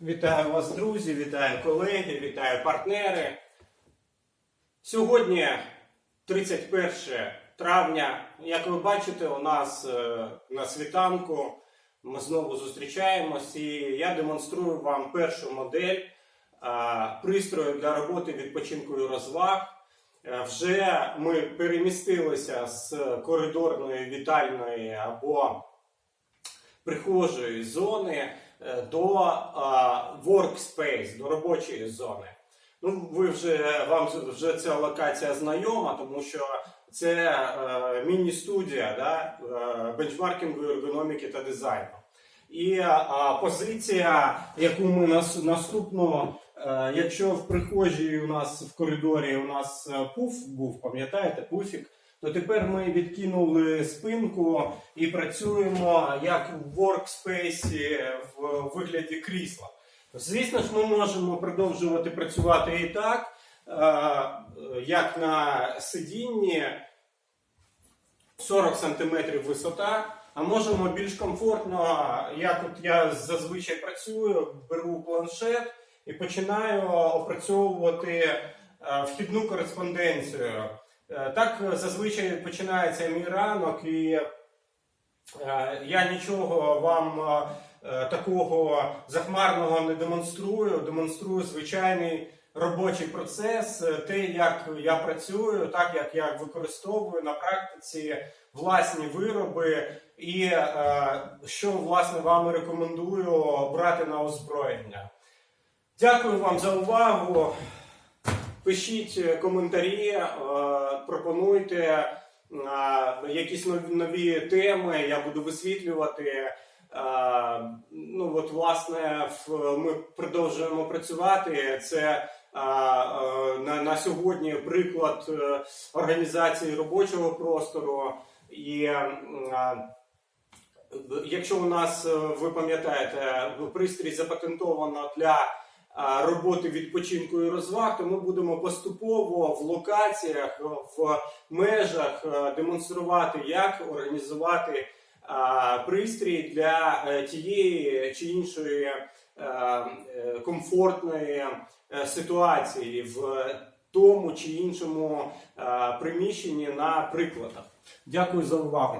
Вітаю вас, друзі, вітаю колеги, вітаю партнери. Сьогодні 31 травня. Як ви бачите, у нас е, на світанку ми знову зустрічаємось і я демонструю вам першу модель е, пристрою для роботи відпочинку і розваг. Е, Вже ми перемістилися з коридорної вітальної або прихожої зони до а, workspace, до робочої зони. Ну, ви вже вам вже ця локація знайома, тому що це е, міні-студія да, е, бенчмаркінгу, ергономіки та дизайну. І а, позиція, яку ми нас, наступну, е, якщо в прихожій у нас в коридорі у нас е, пуф був, пам'ятаєте, пуфік, то тепер ми відкинули спинку і працюємо як в воркспейсі в вигляді крісла. Звісно ж, ми можемо продовжувати працювати і так, е, як на сидінні 40 см висота, а можемо більш комфортно, як от я зазвичай працюю, беру планшет і починаю опрацьовувати е, вхідну кореспонденцію. Е, Так зазвичай починається мій ранок, і е, я нічого вам е, е, такого захмарного не демонструю. Демонструю звичайний робочий процес, е, те, як я працюю, так як я використовую на практиці власні вироби, і е, що власне вам рекомендую брати на озброєння. Дякую вам за увагу. Пишіть е, коментарі, е, пропонуйте е, якісь нові, теми, я буду висвітлювати. Ну, от, власне, ми продовжуємо працювати. Це на, сьогодні приклад організації робочого простору. І якщо у нас, ви пам'ятаєте, пристрій запатентовано для роботи відпочинку і розваг, то ми будемо поступово в локаціях, в межах е, демонструвати, як організувати пристрій для е, тієї чи іншої е, комфортної ситуації в тому чи іншому приміщенні на прикладах. Дякую за увагу.